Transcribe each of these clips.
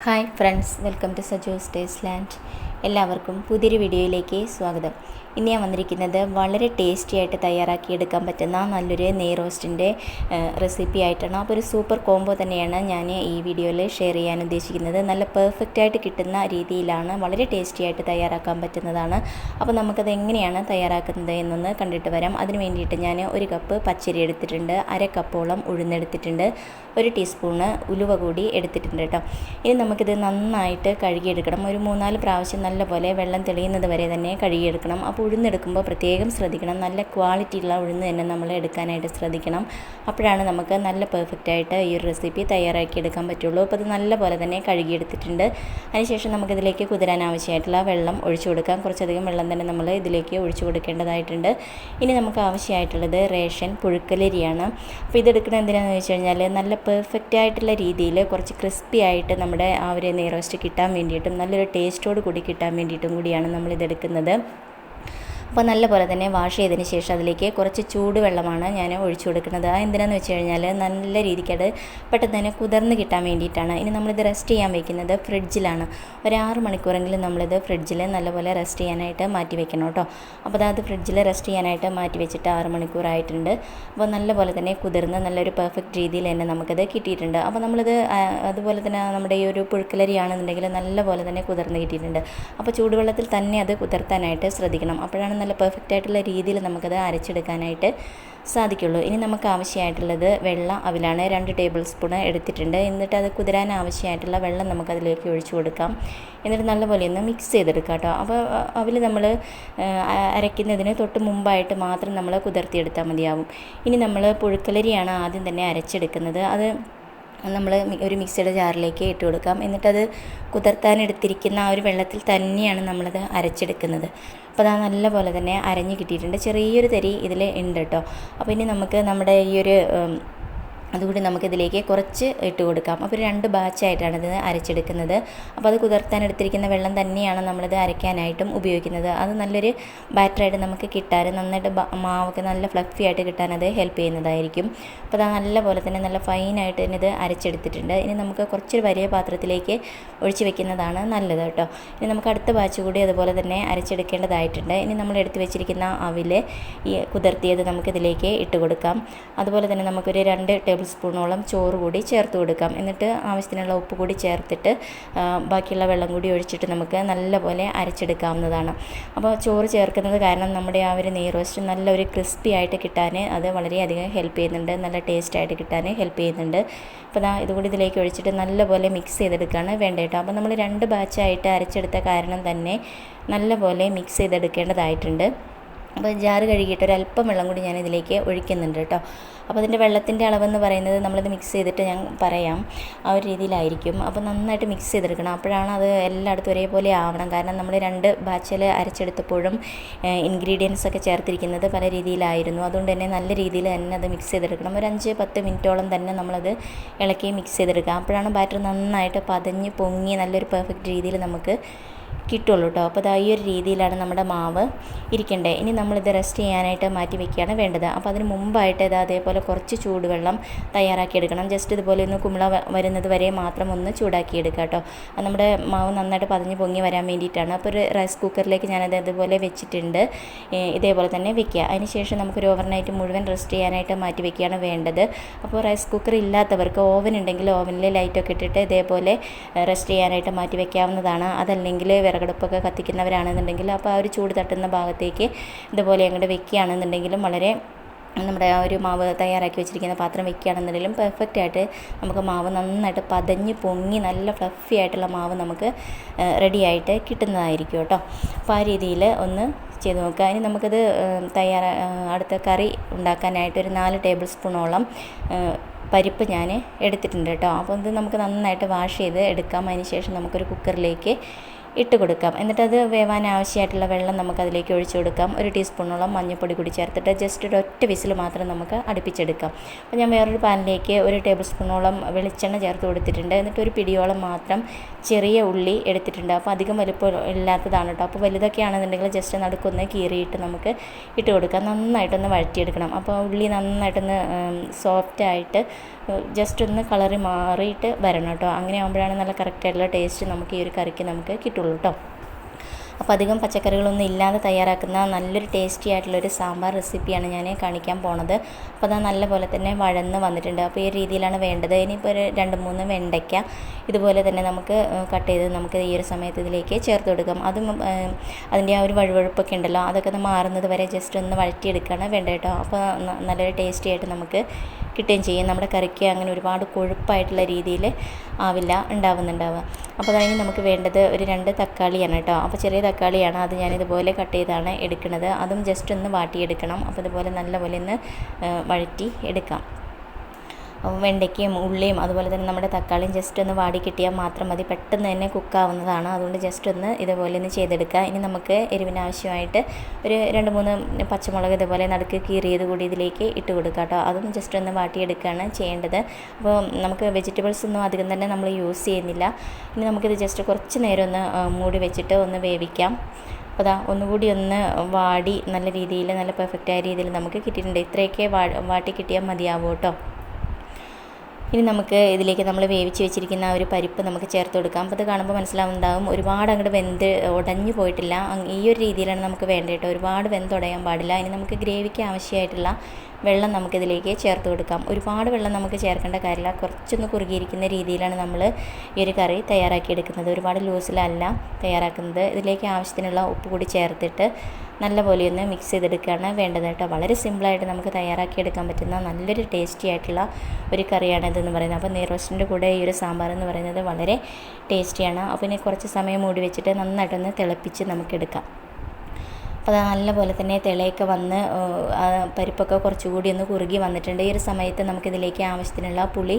hi friends welcome to Sajo's taste land എല്ലാവർക്കും പുതിയൊരു വീഡിയോയിലേക്ക് സ്വാഗതം. ഇന്ന് ഞാൻ വന്നിരിക്കുന്നത് വളരെ ടേസ്റ്റി ആയിട്ട് തയ്യാറാക്കിയെടുക്കാൻ പറ്റുന്ന നല്ലൊരു നെയ് റോസ്റ്റിന്റെ റെസിപ്പി ആയിട്ടാണ്. അപ്പോൾ ഒരു സൂപ്പർ കോംബോ തന്നെയാണ് ഞാൻ ഈ വീഡിയോയിൽ ഷെയർ ചെയ്യാൻ ഉദ്ദേശിക്കുന്നത്. നല്ല പെർഫെക്റ്റ് ആയിട്ട് കിട്ടുന്ന രീതിയിലാണ് വളരെ ടേസ്റ്റി ആയിട്ട് തയ്യാറാക്കാൻ പറ്റുന്നതാണ്. അപ്പോൾ നമുക്കത് എങ്ങനെയാണ് തയ്യാറാക്കുന്നത് എന്നൊന്ന് കണ്ടിട്ട് വരാം. അതിന് വേണ്ടിയിട്ട് ഞാൻ ഒരു കപ്പ് പച്ചരി എടുത്തിട്ടുണ്ട് അര കപ്പോളം ഉഴുന്നെടുത്തിട്ടുണ്ട് ഒരു ടീസ്പൂണ് ഉലുവ കൂടി എടുത്തിട്ടുണ്ട് കേട്ടോ. ഇനി നമുക്കിത് നന്നായിട്ട് കഴുകിയെടുക്കണം. ഒരു മൂന്നാൽ പ്രാവശ്യം നല്ലപോലെ വെള്ളം തെളിയുന്നത് വരെ തന്നെ കഴുകിയെടുക്കണം. അപ്പോൾ ഉഴുന്നെടുക്കുമ്പോൾ പ്രത്യേകം ശ്രദ്ധിക്കണം. നല്ല ക്വാളിറ്റി ഉള്ള ഉഴുന്ന് തന്നെ നമ്മൾ എടുക്കാനായിട്ട് ശ്രദ്ധിക്കണം. അപ്പോഴാണ് നമുക്ക് നല്ല പെർഫെക്റ്റ് ആയിട്ട് ഈ ഒരു റെസിപ്പി തയ്യാറാക്കി എടുക്കാൻ പറ്റുള്ളൂ. അപ്പോൾ അത് നല്ലപോലെ തന്നെ കഴുകിയെടുത്തിട്ടുണ്ട്. അതിനുശേഷം നമുക്കിതിലേക്ക് കുതിരാൻ ആവശ്യമായിട്ടുള്ള വെള്ളം ഒഴിച്ചു കൊടുക്കാം. കുറച്ചധികം വെള്ളം തന്നെ നമ്മൾ ഇതിലേക്ക് ഒഴിച്ചു കൊടുക്കേണ്ടതായിട്ടുണ്ട്. ഇനി നമുക്ക് ആവശ്യമായിട്ടുള്ളത് റേഷൻ പുഴുക്കലരിയാണ്. അപ്പോൾ ഇതെടുക്കുന്നത് എന്തിനാണെന്ന് വെച്ച് കഴിഞ്ഞാൽ നല്ല പെർഫെക്റ്റ് ആയിട്ടുള്ള രീതിയിൽ കുറച്ച് ക്രിസ്പി ആയിട്ട് നമ്മുടെ ആ ഒരു നെയ്റോസ്റ്റ് കിട്ടാൻ വേണ്ടിയിട്ടും നല്ലൊരു ടേസ്റ്റോട് കൂടി കിട്ടാൻ വേണ്ടിയിട്ടും കൂടിയാണ് നമ്മൾ നമ്മളിതെടുക്കുന്നത്. അപ്പോൾ നല്ലപോലെ തന്നെ വാഷ് ചെയ്തതിന് ശേഷം അതിലേക്ക് കുറച്ച് ചൂടുവെള്ളമാണ് ഞാൻ ഒഴിച്ചു കൊടുക്കുന്നത്. അത് എന്തിനാന്ന് വെച്ച് കഴിഞ്ഞാൽ നല്ല രീതിക്ക് അത് പെട്ടെന്ന് തന്നെ കുതിർന്ന് കിട്ടാൻ വേണ്ടിയിട്ടാണ്. ഇനി നമ്മളിത് റെസ്റ്റ് ചെയ്യാൻ വെക്കുന്നത് ഫ്രിഡ്ജിലാണ്. ഒരു ആറ് മണിക്കൂറെങ്കിലും നമ്മളിത് ഫ്രിഡ്ജിൽ നല്ലപോലെ റെസ്റ്റ് ചെയ്യാനായിട്ട് മാറ്റി വെക്കണം കേട്ടോ. അപ്പോൾ അത് ഫ്രിഡ്ജിൽ റെസ്റ്റ് ചെയ്യാനായിട്ട് മാറ്റി വെച്ചിട്ട് ആറ് മണിക്കൂറായിട്ടുണ്ട്. അപ്പോൾ നല്ലപോലെ തന്നെ കുതിർന്ന് നല്ലൊരു പെർഫെക്റ്റ് രീതിയിൽ തന്നെ നമുക്കത് കിട്ടിയിട്ടുണ്ട്. അപ്പോൾ നമ്മളിത് അതുപോലെ തന്നെ നമ്മുടെ ഈ ഒരു പുഴുക്കലരിയാണെന്നുണ്ടെങ്കിൽ നല്ലപോലെ തന്നെ കുതിർന്ന് കിട്ടിയിട്ടുണ്ട്. അപ്പോൾ ചൂടുവെള്ളത്തിൽ തന്നെ അത് കുതിർത്താനായിട്ട് ശ്രദ്ധിക്കണം. അപ്പോഴാണ് നല്ല പെർഫെക്റ്റ് ആയിട്ടുള്ള രീതിയിൽ നമുക്കത് അരച്ചെടുക്കാനായിട്ട് സാധിക്കുള്ളൂ. ഇനി നമുക്ക് ആവശ്യമായിട്ടുള്ളത് വെള്ളം അവിലാണ് രണ്ട് ടേബിൾ സ്പൂൺ എടുത്തിട്ടുണ്ട്. എന്നിട്ട് അത് കുതിരാൻ ആവശ്യമായിട്ടുള്ള വെള്ളം നമുക്ക് അതിലേക്ക് ഒഴിച്ചു കൊടുക്കാം. എന്നിട്ട് നല്ലപോലെ ഒന്ന് മിക്സ് ചെയ്തെടുക്കാം കേട്ടോ. അപ്പോൾ അവിൽ നമ്മൾ അരയ്ക്കുന്നതിന് തൊട്ട് മുമ്പായിട്ട് മാത്രം നമ്മൾ കുതിർത്തിയെടുത്താൽ മതിയാവും. ഇനി നമ്മൾ പുഴുക്കലരിയാണ് ആദ്യം തന്നെ അരച്ചെടുക്കുന്നത്. അത് നമ്മൾ ഒരു മിക്സിയുടെ ജാറിലേക്ക് ഇട്ട് കൊടുക്കാം. എന്നിട്ടത് കുതിർത്താനെടുത്തിരിക്കുന്ന ആ ഒരു വെള്ളത്തിൽ തന്നെയാണ് നമ്മളത് അരച്ചെടുക്കുന്നത്. അപ്പോൾ അത് നല്ല പോലെ തന്നെ അരഞ്ഞ് കിട്ടിയിട്ടുണ്ട്. ചെറിയൊരു തരി ഇതിൽ ഉണ്ട് കേട്ടോ അപ്പോൾ ഇനി നമുക്ക് നമ്മുടെ ഈ ഒരു അതുകൂടി നമുക്കിതിലേക്ക് കുറച്ച് ഇട്ട് കൊടുക്കാം. അപ്പോൾ രണ്ട് ബാച്ചായിട്ടാണ് ഇത് അരച്ചെടുക്കുന്നത്. അപ്പോൾ അത് കുതിർത്താൻ എടുത്തിരിക്കുന്ന വെള്ളം തന്നെയാണ് നമ്മളിത് അരയ്ക്കാനായിട്ടും ഉപയോഗിക്കുന്നത്. അത് നല്ലൊരു ബാറ്ററായിട്ട് നമുക്ക് കിട്ടാൻ നന്നായിട്ട് മാവൊക്കെ നല്ല ഫ്ലഫി ആയിട്ട് കിട്ടാൻ അത് ഹെൽപ്പ് ചെയ്യുന്നതായിരിക്കും. അപ്പോൾ അത് നല്ല പോലെ തന്നെ നല്ല ഫൈനായിട്ട് തന്നെ ഇത് അരച്ചെടുത്തിട്ടുണ്ട്. ഇനി നമുക്ക് കുറച്ചൊരു വലിയ പാത്രത്തിലേക്ക് ഒഴിച്ച് വെക്കുന്നതാണ് നല്ലത് കേട്ടോ. ഇനി നമുക്ക് അടുത്ത ബാച്ച് കൂടി അതുപോലെ തന്നെ അരച്ചെടുക്കേണ്ടതായിട്ടുണ്ട്. ഇനി നമ്മൾ എടുത്ത് വെച്ചിരിക്കുന്ന അവിൽ ഈ കുതിർത്തിയത് നമുക്കിതിലേക്ക് ഇട്ട് കൊടുക്കാം. അതുപോലെ തന്നെ നമുക്കൊരു രണ്ട് ടേബിൾ സ്പൂണോളം ചോറ് കൂടി ചേർത്ത് കൊടുക്കാം. എന്നിട്ട് ആവശ്യത്തിനുള്ള ഉപ്പ് കൂടി ചേർത്തിട്ട് ബാക്കിയുള്ള വെള്ളം കൂടി ഒഴിച്ചിട്ട് നമുക്ക് നല്ലപോലെ അരച്ചെടുക്കാവുന്നതാണ്. അപ്പോൾ ചോറ് ചേർക്കുന്നത് കാരണം നമ്മുടെ ആ ഒരു നെയ് റോസ്റ്റ് നല്ലൊരു ക്രിസ്പി ആയിട്ട് കിട്ടാൻ അത് വളരെയധികം ഹെൽപ്പ് ചെയ്യുന്നുണ്ട്. നല്ല ടേസ്റ്റ് ആയിട്ട് കിട്ടാൻ ഹെൽപ്പ് ചെയ്യുന്നുണ്ട്. അപ്പോൾ ദാ ഇതുകൂടി ഇതിലേക്ക് ഒഴിച്ചിട്ട് നല്ലപോലെ മിക്സ് ചെയ്തെടുക്കുകയാണ് വേണ്ടത് കേട്ടോ. അപ്പോൾ നമ്മൾ രണ്ട് ബാച്ചായിട്ട് അരച്ചെടുത്ത കാരണം തന്നെ നല്ലപോലെ മിക്സ് ചെയ്തെടുക്കേണ്ടതായിട്ടുണ്ട്. അപ്പോൾ ജാറ് കഴുകിയിട്ട് ഒരു അല്പം വെള്ളം കൂടി ഞാൻ ഇതിലേക്ക് ഒഴിക്കുന്നുണ്ട് കേട്ടോ. അപ്പോൾ അതിന്റെ വെള്ളത്തിന്റെ അളവെന്ന് പറയുന്നത് നമ്മളിത് മിക്സ് ചെയ്തിട്ട് ഞാൻ പറയാം. ആ ഒരു രീതിയിലായിരിക്കും. അപ്പോൾ നന്നായിട്ട് മിക്സ് ചെയ്തെടുക്കണം. അപ്പോഴാണ് അത് എല്ലായിടത്തും ഒരേപോലെ ആവണം. കാരണം നമ്മൾ രണ്ട് ബാച്ചിൽ അരച്ചെടുത്തപ്പോഴും ഇൻഗ്രീഡിയൻസ് ഒക്കെ ചേർത്തിരിക്കുന്നത് പല രീതിയിലായിരുന്നു. അതുകൊണ്ട് തന്നെ നല്ല രീതിയിൽ തന്നെ അത് മിക്സ് ചെയ്തെടുക്കണം. ഒരു അഞ്ച് പത്ത് മിനിറ്റോളം തന്നെ നമ്മളത് ഇളക്കി മിക്സ് ചെയ്തെടുക്കുക അപ്പോഴാണ് ബാറ്റർ നന്നായിട്ട് പതഞ്ഞ് പൊങ്ങി നല്ലൊരു പെർഫെക്റ്റ് രീതിയിൽ നമുക്ക് കിട്ടുള്ളൂ കേട്ടോ. അപ്പോൾ അത് ഈ ഒരു രീതിയിലാണ് നമ്മുടെ മാവ് ഇരിക്കേണ്ടത് ഇനി നമ്മളിത് റെസ്റ്റ് ചെയ്യാനായിട്ട് മാറ്റി വെക്കുകയാണ് വേണ്ടത്. അപ്പോൾ അതിന് മുമ്പായിട്ട് ഇത് അതേപോലെ കുറച്ച് ചൂടുവെള്ളം തയ്യാറാക്കി എടുക്കണം ജസ്റ്റ് ഇതുപോലെ ഒന്ന് കുമ്പള വരുന്നത് വരെ മാത്രം ഒന്ന് ചൂടാക്കി എടുക്കുക കേട്ടോ നമ്മുടെ മാവ് നന്നായിട്ട് പതിഞ്ഞ് പൊങ്ങി വരാൻ വേണ്ടിയിട്ടാണ്. അപ്പോൾ ഒരു റൈസ് കുക്കറിലേക്ക് ഞാനത് അതുപോലെ വെച്ചിട്ടുണ്ട്. ഇതേപോലെ തന്നെ വെക്കുക. അതിന് ശേഷം നമുക്കൊരു ഓവർനൈറ്റ് മുഴുവൻ റെസ്റ്റ് ചെയ്യാനായിട്ട് മാറ്റി വെക്കുകയാണ് വേണ്ടത്. അപ്പോൾ റൈസ് കുക്കർ ഇല്ലാത്തവർക്ക് ഓവൻ ഉണ്ടെങ്കിൽ ഓവനിൽ ലൈറ്റൊക്കെ ഇട്ടിട്ട് ഇതേപോലെ റെസ്റ്റ് ചെയ്യാനായിട്ട് മാറ്റി വെക്കാവുന്നതാണ്. അതല്ലെങ്കിൽ വിറകടുപ്പൊക്കെ കത്തിക്കുന്നവരാണെന്നുണ്ടെങ്കിൽ അപ്പോൾ ആ ഒരു ചൂട് തട്ടുന്ന ഭാഗത്തേക്ക് ഇതുപോലെ അങ്ങോട്ട് വെക്കുകയാണെന്നുണ്ടെങ്കിലും വളരെ നമ്മുടെ ആ ഒരു മാവ് തയ്യാറാക്കി വെച്ചിരിക്കുന്ന പാത്രം വെക്കുകയാണെന്നുണ്ടെങ്കിലും പെർഫെക്റ്റ് ആയിട്ട് നമുക്ക് മാവ് നന്നായിട്ട് പതഞ്ഞ് പൊങ്ങി നല്ല ഫ്ലഫി ആയിട്ടുള്ള മാവ് നമുക്ക് റെഡിയായിട്ട് കിട്ടുന്നതായിരിക്കും കേട്ടോ. അപ്പോൾ ആ രീതിയിൽ ഒന്ന് ചെയ്ത് നോക്കുക. ഇനി നമുക്കത് തയ്യാറാ അടുത്ത കറി ഉണ്ടാക്കാനായിട്ട് ഒരു നാല് ടേബിൾ സ്പൂണോളം പരിപ്പ് ഞാൻ എടുത്തിട്ടുണ്ട് കേട്ടോ. അപ്പോൾ ഇത് നമുക്ക് നന്നായിട്ട് വാഷ് ചെയ്ത് എടുക്കാം. അതിന് ശേഷം നമുക്കൊരു കുക്കറിലേക്ക് ഇട്ട് കൊടുക്കാം. എന്നിട്ട് അത് വേവാൻ ആവശ്യമായിട്ടുള്ള വെള്ളം നമുക്ക് അതിലേക്ക് ഒഴിച്ചു കൊടുക്കാം. ഒരു ടീസ്പൂണോളം മഞ്ഞൾപ്പൊടി കൂടി ചേർത്തിട്ട് ജസ്റ്റ് ഒരു ഒറ്റ വിസിൽ മാത്രം നമുക്ക് അടുപ്പിച്ചെടുക്കാം. അപ്പോൾ ഞാൻ വേറൊരു പാനിലേക്ക് ഒരു ടേബിൾ സ്പൂണോളം വെളിച്ചെണ്ണ ചേർത്ത് കൊടുത്തിട്ടുണ്ട്. എന്നിട്ട് ഒരു പിടിയോളം മാത്രം ചെറിയ ഉള്ളി എടുത്തിട്ടുണ്ട്. അപ്പോൾ അധികം വലുപ്പം ഇല്ലാത്തതാണ് കേട്ടോ. അപ്പോൾ വലുതൊക്കെ ആണെന്നുണ്ടെങ്കിൽ ജസ്റ്റ് നടുക്കൊന്ന് കീറിയിട്ട് നമുക്ക് ഇട്ട് കൊടുക്കാം. നന്നായിട്ടൊന്ന് വഴറ്റിയെടുക്കണം. അപ്പോൾ ഉള്ളി നന്നായിട്ടൊന്ന് സോഫ്റ്റായിട്ട് ജസ്റ്റ് ഒന്ന് കളറി മാറിയിട്ട് വരണം കേട്ടോ. അങ്ങനെ ആകുമ്പോഴാണ് നല്ല കറക്റ്റായിട്ടുള്ള ടേസ്റ്റ് നമുക്ക് ഈ ഒരു കറിക്ക് നമുക്ക് കിട്ടുള്ളൂ കേട്ടോ അപ്പോൾ അധികം പച്ചക്കറികളൊന്നും ഇല്ലാതെ തയ്യാറാക്കുന്ന നല്ലൊരു ടേസ്റ്റി ആയിട്ടുള്ളൊരു സാമ്പാർ റെസിപ്പിയാണ് ഞാൻ കാണിക്കാൻ പോണത്. അപ്പോൾ അത് നല്ല പോലെ തന്നെ വഴന്ന് വന്നിട്ടുണ്ട്. അപ്പോൾ ഈ രീതിയിലാണ് വേണ്ടത്. ഇനിയിപ്പോൾ ഒരു രണ്ട് മൂന്ന് വെണ്ടയ്ക്ക ഇതുപോലെ തന്നെ നമുക്ക് കട്ട് ചെയ്ത് നമുക്ക് ഈ ഒരു സമയത്ത് ഇതിലേക്ക് ചേർത്ത് കൊടുക്കാം. അതും അതിന്റെ ആ ഒരു വഴുവഴുപ്പൊക്കെ ഉണ്ടല്ലോ അതൊക്കെ ഒന്ന് മാറുന്നത് വരെ ജസ്റ്റ് ഒന്ന് വഴറ്റിയെടുക്കുകയാണ് വേണ്ട കേട്ടോ. അപ്പോൾ നല്ലൊരു ടേസ്റ്റി ആയിട്ട് നമുക്ക് കിട്ടുകയും ചെയ്യും. നമ്മുടെ കറിക്ക് അങ്ങനെ ഒരുപാട് കൊഴുപ്പായിട്ടുള്ള രീതിയിൽ ആവില്ല ഉണ്ടാവുന്നുണ്ടാവുക. അപ്പോൾ അതായത് നമുക്ക് വേണ്ടത് ഒരു രണ്ട് തക്കാളിയാണ് കേട്ടോ. അപ്പോൾ ചെറിയ തക്കാളിയാണ് അത് ഞാനിതുപോലെ കട്ട് ചെയ്താണ് എടുക്കുന്നത്. അതും ജസ്റ്റ് ഒന്ന് വാട്ടിയെടുക്കണം. അപ്പോൾ ഇതുപോലെ നല്ലപോലെ ഒന്ന് വഴറ്റി എടുക്കാം. വെണ്ടയ്ക്കയും ഉള്ളിയും അതുപോലെ തന്നെ നമ്മുടെ തക്കാളിയും ജസ്റ്റ് ഒന്ന് വാടി കിട്ടിയാൽ മാത്രം മതി. പെട്ടെന്ന് തന്നെ കുക്കാവുന്നതാണ് അതുകൊണ്ട് ജസ്റ്റ് ഒന്ന് ഇതുപോലെ ഒന്ന് ചെയ്തെടുക്കുക. ഇനി നമുക്ക് എരിവിന് ആവശ്യമായിട്ട് ഒരു രണ്ട് മൂന്ന് പച്ചമുളക് ഇതുപോലെ നടുക്ക് കീറിയത് കൂടി ഇതിലേക്ക് ഇട്ട് കൊടുക്കുക കേട്ടോ. അതും ജസ്റ്റ് ഒന്ന് വാട്ടിയെടുക്കുകയാണ് ചെയ്യേണ്ടത്. അപ്പോൾ നമുക്ക് വെജിറ്റബിൾസ് ഒന്നും അധികം തന്നെ നമ്മൾ യൂസ് ചെയ്യുന്നില്ല. ഇനി നമുക്കിത് ജസ്റ്റ് കുറച്ച് നേരം ഒന്ന് മൂടി വെച്ചിട്ട് ഒന്ന് വേവിക്കാം. അപ്പോൾ അതാ ഒന്നുകൂടി ഒന്ന് വാടി നല്ല രീതിയിൽ നല്ല പെർഫെക്റ്റായ രീതിയിൽ നമുക്ക് കിട്ടിയിട്ടുണ്ട്. ഇത്രയൊക്കെ വാട്ടി കിട്ടിയാൽ മതിയാവും കേട്ടോ. ഇനി നമുക്ക് ഇതിലേക്ക് നമ്മൾ വേവിച്ച് വെച്ചിരിക്കുന്ന ആ ഒരു പരിപ്പ് നമുക്ക് ചേർത്ത് കൊടുക്കാം. അപ്പോൾ അത് കാണുമ്പോൾ മനസ്സിലാവുന്നുണ്ടാവും ഒരുപാട് അങ്ങോട്ട് വെന്ത് ഉടഞ്ഞു പോയിട്ടില്ല. ഈ ഒരു രീതിയിലാണ് നമുക്ക് വേണ്ടത് കേട്ടോ. ഒരുപാട് വെന്തുടയാൻ പാടില്ല. ഇനി നമുക്ക് ഗ്രേവിക്ക് ആവശ്യമായിട്ടുള്ള വെള്ളം നമുക്കിതിലേക്ക് ചേർത്ത് കൊടുക്കാം. ഒരുപാട് വെള്ളം നമുക്ക് ചേർക്കേണ്ട കാര്യമില്ല. കുറച്ചൊന്ന് കുറുകിയിരിക്കുന്ന രീതിയിലാണ് നമ്മൾ ഈ ഒരു കറി തയ്യാറാക്കിയെടുക്കുന്നത്. ഒരുപാട് ലൂസിലല്ല തയ്യാറാക്കുന്നത്. ഇതിലേക്ക് ആവശ്യത്തിനുള്ള ഉപ്പ് കൂടി ചേർത്തിട്ട് നല്ലപോലെ ഒന്ന് മിക്സ് ചെയ്തെടുക്കുകയാണ് വേണ്ടത് കേട്ടോ. വളരെ സിമ്പിളായിട്ട് നമുക്ക് തയ്യാറാക്കിയെടുക്കാൻ പറ്റുന്ന നല്ലൊരു ടേസ്റ്റി ആയിട്ടുള്ള ഒരു കറിയാണ് ഇതെന്ന് പറയുന്നത്. അപ്പോൾ നെയ്റോസ്റ്റിന്റെ കൂടെ ഈ ഒരു സാമ്പാർ എന്ന് പറയുന്നത് വളരെ ടേസ്റ്റിയാണ് അപ്പോൾ ഇനി കുറച്ച് സമയം മൂടി വെച്ചിട്ട് നന്നായിട്ടൊന്ന് തിളപ്പിച്ച് നമുക്കെടുക്കാം അപ്പോൾ അത് നല്ലപോലെ തന്നെ തിളയൊക്കെ വന്ന് പരിപ്പൊക്കെ കുറച്ചുകൂടി ഒന്ന് കുറുകി വന്നിട്ടുണ്ട്. ഈ ഒരു സമയത്ത് നമുക്കിതിലേക്ക് ആവശ്യത്തിനുള്ള പുളി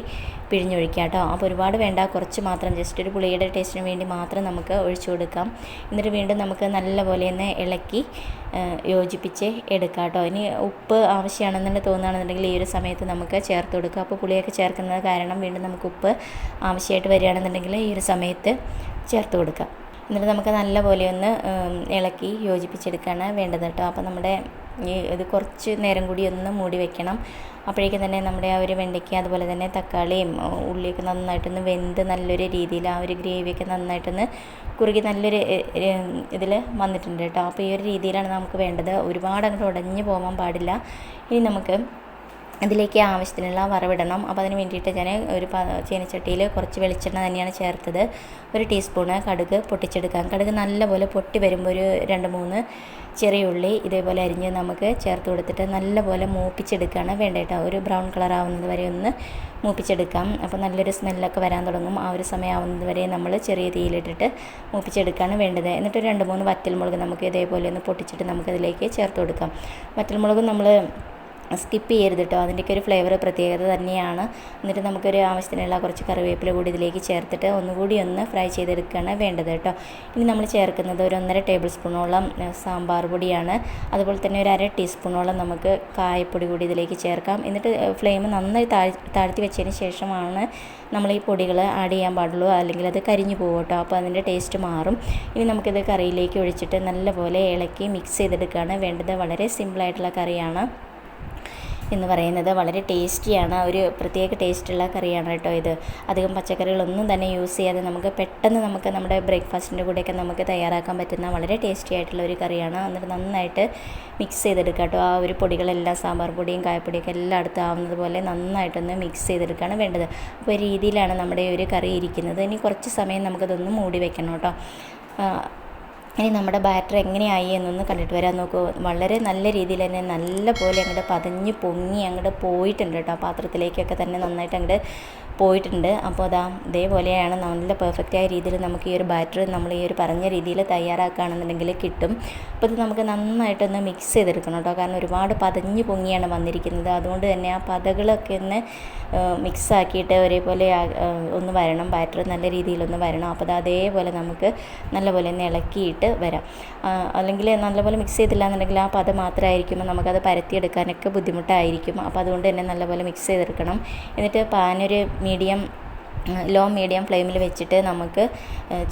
പിഴിഞ്ഞൊഴിക്കാം കേട്ടോ. അപ്പോൾ ഒരുപാട് വേണ്ട കുറച്ച് മാത്രം. ജസ്റ്റ് ഒരു പുളിയുടെ ടേസ്റ്റിന് വേണ്ടി മാത്രം നമുക്ക് ഒഴിച്ചു കൊടുക്കാം. എന്നിട്ട് വീണ്ടും നമുക്ക് നല്ലപോലെ ഒന്ന് ഇളക്കി യോജിപ്പിച്ച് എടുക്കാം കേട്ടോ. ഇനി ഉപ്പ് ആവശ്യമാണെന്നുണ്ടെങ്കിൽ തോന്നുകയാണെന്നുണ്ടെങ്കിൽ ഈ ഒരു സമയത്ത് നമുക്ക് ചേർത്ത് കൊടുക്കുക അപ്പോൾ പുളിയൊക്കെ ചേർക്കുന്നത് കാരണം വീണ്ടും നമുക്ക് ഉപ്പ് ആവശ്യമായിട്ട് വരികയാണെന്നുണ്ടെങ്കിൽ ഈ ഒരു സമയത്ത് ചേർത്ത് കൊടുക്കാം. എന്നിട്ട് നമുക്ക് നല്ലപോലെ ഒന്ന് ഇളക്കി യോജിപ്പിച്ചെടുക്കുകയാണ് വേണ്ടത് കേട്ടോ. അപ്പോൾ നമ്മുടെ ഈ ഇത് കുറച്ച് നേരം കൂടി ഒന്ന് മൂടി വെക്കണം. അപ്പോഴേക്കും തന്നെ നമ്മുടെ ആ ഒരു വെണ്ടയ്ക്ക അതുപോലെ തന്നെ തക്കാളിയും ഉള്ളിയൊക്കെ നന്നായിട്ടൊന്ന് വെന്ത് നല്ലൊരു രീതിയിൽ ആ ഒരു ഗ്രേവിയൊക്കെ നന്നായിട്ടൊന്ന് കുറുകി നല്ലൊരു ഇതിൽ വന്നിട്ടുണ്ട് കേട്ടോ. അപ്പോൾ ഈ ഒരു രീതിയിലാണ് നമുക്ക് വേണ്ടത്. ഒരുപാട് അങ്ങോട്ട് ഉടഞ്ഞു പോകാൻ പാടില്ല. ഇനി നമുക്ക് ഇതിലേക്ക് ആവശ്യത്തിനുള്ള വറവിടണം. അപ്പോൾ അതിന് വേണ്ടിയിട്ട് ഞാൻ ഒരു ചീനച്ചട്ടിയിൽ കുറച്ച് വെളിച്ചെണ്ണ തന്നെയാണ് ചേർത്തത്. ഒരു ടീസ്പൂണ് കടുക് പൊട്ടിച്ചെടുക്കാം. കടുക് നല്ലപോലെ പൊട്ടി വരുമ്പോൾ ഒരു രണ്ട് മൂന്ന് ചെറിയ ഉള്ളി ഇതേപോലെ അരിഞ്ഞ് നമുക്ക് ചേർത്ത് കൊടുത്തിട്ട് നല്ലപോലെ മൂപ്പിച്ചെടുക്കുകയാണ് വേണ്ട കേട്ടോ ഒരു ബ്രൗൺ കളർ ആവുന്നത് വരെ ഒന്ന് മൂപ്പിച്ചെടുക്കാം. അപ്പോൾ നല്ലൊരു സ്മെല്ലൊക്കെ വരാൻ തുടങ്ങും. ആ ഒരു സമയം ആവുന്നത് വരെ നമ്മൾ ചെറിയ തീയിലിട്ടിട്ട് മൂപ്പിച്ചെടുക്കുകയാണ് വേണ്ടത്. എന്നിട്ട് രണ്ട് മൂന്ന് വറ്റൽമുളക് നമുക്ക് ഇതേപോലെ ഒന്ന് പൊട്ടിച്ചിട്ട് നമുക്കതിലേക്ക് ചേർത്ത് കൊടുക്കാം. വറ്റൽമുളക് നമ്മൾ സ്കിപ്പ് ചെയ്യരുത് കേട്ടോ അതിന്റെയൊക്കെ ഒരു ഫ്ലേവർ പ്രത്യേകത തന്നെയാണ്. എന്നിട്ട് നമുക്കൊരു ആവശ്യത്തിനുള്ള കുറച്ച് കറിവേപ്പില കൂടി ഇതിലേക്ക് ചേർത്തിട്ട് ഒന്നുകൂടി ഒന്ന് ഫ്രൈ ചെയ്തെടുക്കുകയാണ് വേണ്ടത് കേട്ടോ ഇനി നമ്മൾ ചേർക്കുന്നത് ഒരു ഒന്നര ടേബിൾ സ്പൂണോളം സാമ്പാർ പൊടിയാണ്. അതുപോലെ തന്നെ ഒരു അര ടീസ്പൂണോളം നമുക്ക് കായപ്പൊടി കൂടി ഇതിലേക്ക് ചേർക്കാം. എന്നിട്ട് ഫ്ലെയിം നന്നായി താഴ്ത്തി വെച്ചതിന് ശേഷമാണ് നമ്മൾ ഈ പൊടികൾ ആഡ് ചെയ്യാൻ പാടുള്ളൂ. അല്ലെങ്കിൽ അത് കരിഞ്ഞു പോകും കേട്ടോ അപ്പോൾ അതിന്റെ ടേസ്റ്റ് മാറും. ഇനി നമുക്കിത് കറിയിലേക്ക് ഒഴിച്ചിട്ട് നല്ലപോലെ ഇളക്കി മിക്സ് ചെയ്തെടുക്കുകയാണ് വേണ്ടത്. വളരെ സിമ്പിളായിട്ടുള്ള കറിയാണ്. എന്ന് പറയുന്നത് വളരെ ടേസ്റ്റിയാണ് ഒരു പ്രത്യേക ടേസ്റ്റുള്ള കറിയാണ് കേട്ടോ ഇത്. അധികം പച്ചക്കറികളൊന്നും തന്നെ യൂസ് ചെയ്യാതെ നമുക്ക് പെട്ടെന്ന് നമുക്ക് നമ്മുടെ ബ്രേക്ക്ഫാസ്റ്റിന്റെ കൂടെയൊക്കെ നമുക്ക് തയ്യാറാക്കാൻ പറ്റുന്ന വളരെ ടേസ്റ്റി ആയിട്ടുള്ള ഒരു കറിയാണ്. എന്നിട്ട് നന്നായിട്ട് മിക്സ് ചെയ്തെടുക്കുക കേട്ടോ. ആ ഒരു പൊടികളെല്ലാം സാമ്പാർ പൊടിയും കായപ്പൊടിയൊക്കെ എല്ലാം അടുത്ത് ആവുന്നത് പോലെ നന്നായിട്ടൊന്ന് മിക്സ് ചെയ്തെടുക്കുകയാണ് വേണ്ടത്. അപ്പോൾ രീതിയിലാണ് നമ്മുടെ ഒരു കറി ഇരിക്കുന്നത്. ഇനി കുറച്ച് സമയം നമുക്കതൊന്ന് മൂടി വെക്കണം കേട്ടോ. ഇനി നമ്മുടെ ബാറ്റർ എങ്ങനെയായി എന്നൊന്ന് കണ്ടിട്ട് വരാൻ നോക്കൂ. വളരെ നല്ല രീതിയിൽ തന്നെ നല്ല പോലെ അങ്ങോട്ട് പതഞ്ഞ് പൊങ്ങി അങ്ങോട്ട് പോയിട്ടുണ്ട് കേട്ടോ പാത്രത്തിലേക്കൊക്കെ തന്നെ നന്നായിട്ട് അങ്ങോട്ട് പോയിട്ടുണ്ട്. അപ്പോൾ അതാ ഇതേപോലെയാണ് നല്ല പെർഫെക്റ്റായ രീതിയിൽ നമുക്ക് ഈ ഒരു ബാറ്റർ നമ്മൾ ഈ ഒരു പറഞ്ഞ രീതിയിൽ തയ്യാറാക്കുകയാണെന്നുണ്ടെങ്കിൽ കിട്ടും. അപ്പോൾ ഇത് നമുക്ക് നന്നായിട്ടൊന്ന് മിക്സ് ചെയ്തെടുക്കണം കേട്ടോ. കാരണം ഒരുപാട് പതഞ്ഞ് പൊങ്ങിയാണ് വന്നിരിക്കുന്നത്. അതുകൊണ്ട് തന്നെ ആ പതകളൊക്കെ ഒന്ന് മിക്സ് ആക്കിയിട്ട് ഒരേപോലെ ഒന്ന് വരണം. ബാറ്റർ നല്ല രീതിയിലൊന്ന് വരണം. അപ്പോൾ അത് അതേപോലെ നമുക്ക് നല്ലപോലെ ഒന്ന് ഇളക്കിയിട്ട് വരാം. അല്ലെങ്കിൽ നല്ലപോലെ മിക്സ് ചെയ്തില്ല എന്നുണ്ടെങ്കിൽ ആ പത മാത്രമായിരിക്കുമ്പോൾ നമുക്കത് പരത്തിയെടുക്കാനൊക്കെ ബുദ്ധിമുട്ടായിരിക്കും. അപ്പോൾ അതുകൊണ്ട് തന്നെ നല്ലപോലെ മിക്സ് ചെയ്തെടുക്കണം. എന്നിട്ട് പാനൊരു മീഡിയം ലോ മീഡിയം ഫ്ലെയിമിൽ വെച്ചിട്ട് നമുക്ക്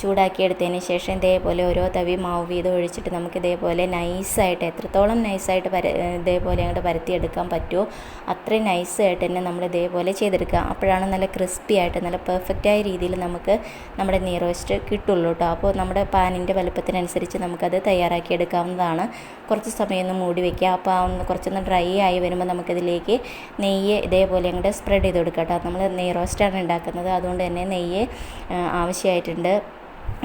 ചൂടാക്കിയെടുത്തതിന് ശേഷം ഇതേപോലെ ഓരോ തവി മാവ് വീതം ഒഴിച്ചിട്ട് നമുക്ക് ഇതേപോലെ നൈസായിട്ട് എത്രത്തോളം നൈസായിട്ട് പര ഇതേപോലെ അങ്ങോട്ട് പരത്തിയെടുക്കാൻ പറ്റുമോ അത്രയും നൈസായിട്ട് തന്നെ നമ്മൾ ഇതേപോലെ ചെയ്തെടുക്കുക. അപ്പോഴാണ് നല്ല ക്രിസ്പി ആയിട്ട് നല്ല പെർഫെക്റ്റായ രീതിയിൽ നമുക്ക് നമ്മുടെ നീറോസ്റ്റ് റോസ്റ്റ് കിട്ടുള്ളൂ കേട്ടോ. അപ്പോൾ നമ്മുടെ പാനിന്റെ വലുപ്പത്തിനനുസരിച്ച് നമുക്കത് തയ്യാറാക്കിയെടുക്കാവുന്നതാണ്. കുറച്ച് സമയം ഒന്ന് മൂടി വയ്ക്കുക അപ്പോൾ ഒന്ന് കുറച്ചൊന്ന് ഡ്രൈ ആയി വരുമ്പോൾ നമുക്കിതിലേക്ക് നെയ്യ് ഇതേപോലെ അങ്ങോട്ട് സ്പ്രെഡ് ചെയ്ത് കൊടുക്കാം കേട്ടോ. നമ്മൾ നെയ് ഉണ്ടാക്കുന്നത്. അതുകൊണ്ട് തന്നെ നെയ്യ് ആവശ്യമായിട്ടുണ്ട്.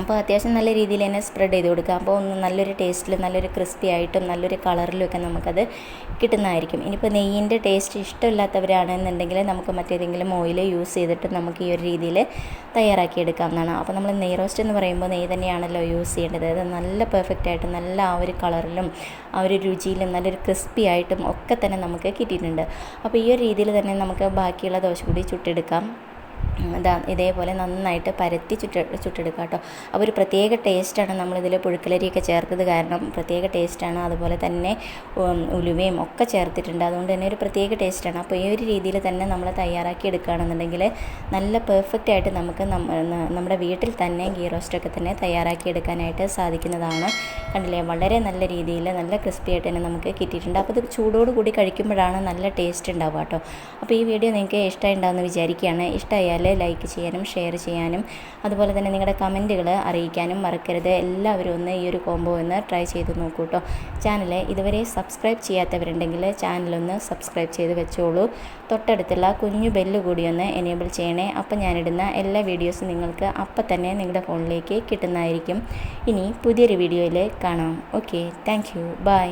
അപ്പോൾ അത്യാവശ്യം നല്ല രീതിയിൽ തന്നെ സ്പ്രെഡ് ചെയ്ത് കൊടുക്കുക. അപ്പോൾ ഒന്ന് നല്ലൊരു ടേസ്റ്റിലും നല്ലൊരു ക്രിസ്പി ആയിട്ടും നല്ലൊരു കളറിലും ഒക്കെ നമുക്കത് കിട്ടുന്നതായിരിക്കും. ഇനിയിപ്പോൾ നെയ്യിന്റെ ടേസ്റ്റ് ഇഷ്ടമില്ലാത്തവരാണെന്നുണ്ടെങ്കിൽ നമുക്ക് മറ്റേതെങ്കിലും ഓയിൽ യൂസ് ചെയ്തിട്ട് നമുക്ക് ഈ ഒരു രീതിയിൽ തയ്യാറാക്കി എടുക്കാവുന്നതാണ്. അപ്പോൾ നമ്മൾ നെയ് റോസ്റ്റ് എന്ന് പറയുമ്പോൾ നെയ്യ് തന്നെയാണല്ലോ യൂസ് ചെയ്യേണ്ടത്. അത് നല്ല പെർഫെക്റ്റ് ആയിട്ട് നല്ല ആ ഒരു കളറിലും ആ ഒരു രുചിയിലും നല്ലൊരു ക്രിസ്പി ആയിട്ടും ഒക്കെ തന്നെ നമുക്ക് കിട്ടിയിട്ടുണ്ട്. അപ്പോൾ ഈ ഒരു രീതിയിൽ തന്നെ നമുക്ക് ബാക്കിയുള്ള ദോശ കൂടി ചുട്ടെടുക്കാം. ഇതാ ഇതേപോലെ നന്നായിട്ട് പരത്തി ചുറ്റ ചുട്ടെടുക്കുക കേട്ടോ. അപ്പോൾ ഒരു പ്രത്യേക ടേസ്റ്റാണ് നമ്മളിതിൽ പുഴുക്കലരിയൊക്കെ ചേർത്തത് കാരണം പ്രത്യേക ടേസ്റ്റാണ് അതുപോലെ തന്നെ ഉലുവയും ഒക്കെ ചേർത്തിട്ടുണ്ട്. അതുകൊണ്ട് തന്നെ ഒരു പ്രത്യേക ടേസ്റ്റാണ് അപ്പോൾ ഈ ഒരു രീതിയിൽ തന്നെ നമ്മൾ തയ്യാറാക്കി എടുക്കുകയാണെന്നുണ്ടെങ്കിൽ നല്ല പെർഫെക്റ്റ് ആയിട്ട് നമുക്ക് നമ്മുടെ വീട്ടിൽ തന്നെ ഗീ റോസ്റ്റൊക്കെ തന്നെ തയ്യാറാക്കി എടുക്കാനായിട്ട് സാധിക്കുന്നതാണ്. കണ്ടില്ലേ? വളരെ നല്ല രീതിയിൽ നല്ല ക്രിസ്പി ആയിട്ട് തന്നെ നമുക്ക് കിട്ടിയിട്ടുണ്ട്. അപ്പോൾ ഇത് ചൂടോട് കൂടി കഴിക്കുമ്പോഴാണ് നല്ല ടേസ്റ്റ് ഉണ്ടാവുക കേട്ടോ. അപ്പോൾ ഈ വീഡിയോ നിങ്ങൾക്ക് ഇഷ്ടമായി വിചാരിക്കുകയാണ്. ഇഷ്ടമായാൽ ലൈക്ക് ചെയ്യാനും ഷെയർ ചെയ്യാനും അതുപോലെ തന്നെ നിങ്ങളുടെ കമന്റുകൾ അറിയിക്കാനും മറക്കരുത്. എല്ലാവരും ഒന്ന് ഈ ഒരു കോംബോ ഒന്ന് ട്രൈ ചെയ്ത് നോക്കൂ കേട്ടോ ചാനൽ ഇതുവരെ സബ്സ്ക്രൈബ് ചെയ്യാത്തവരുണ്ടെങ്കിൽ ചാനലൊന്ന് സബ്സ്ക്രൈബ് ചെയ്ത് വെച്ചോളൂ. തൊട്ടടുത്തുള്ള കുഞ്ഞു ബെല്ല് കൂടി ഒന്ന് എനേബിൾ ചെയ്യണേ. അപ്പം ഞാനിടുന്ന എല്ലാ വീഡിയോസും നിങ്ങൾക്ക് അപ്പം തന്നെ നിങ്ങളുടെ ഫോണിലേക്ക് കിട്ടുന്നതായിരിക്കും. ഇനി പുതിയൊരു വീഡിയോയിൽ കാണാം. Okay thank you by